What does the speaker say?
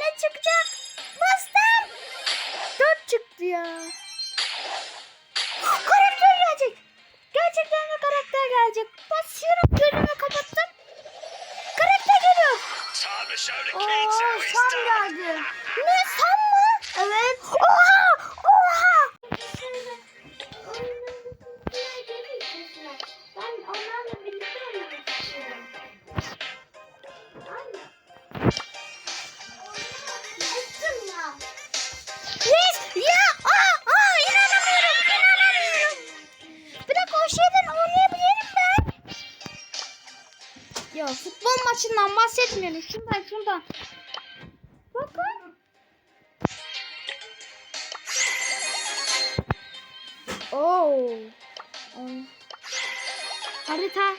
ne çıkacak? Bastım. Dört çıktı ya. karakter gelecek. Gerçekten de karakter gelecek. Basıyorum gözümü kapattım. Karakter geliyor. Oo, done. geldi. Ya futbol maçından bahsetmiyorum. Şundan şundan. Bakın. Oo. Oo. Harita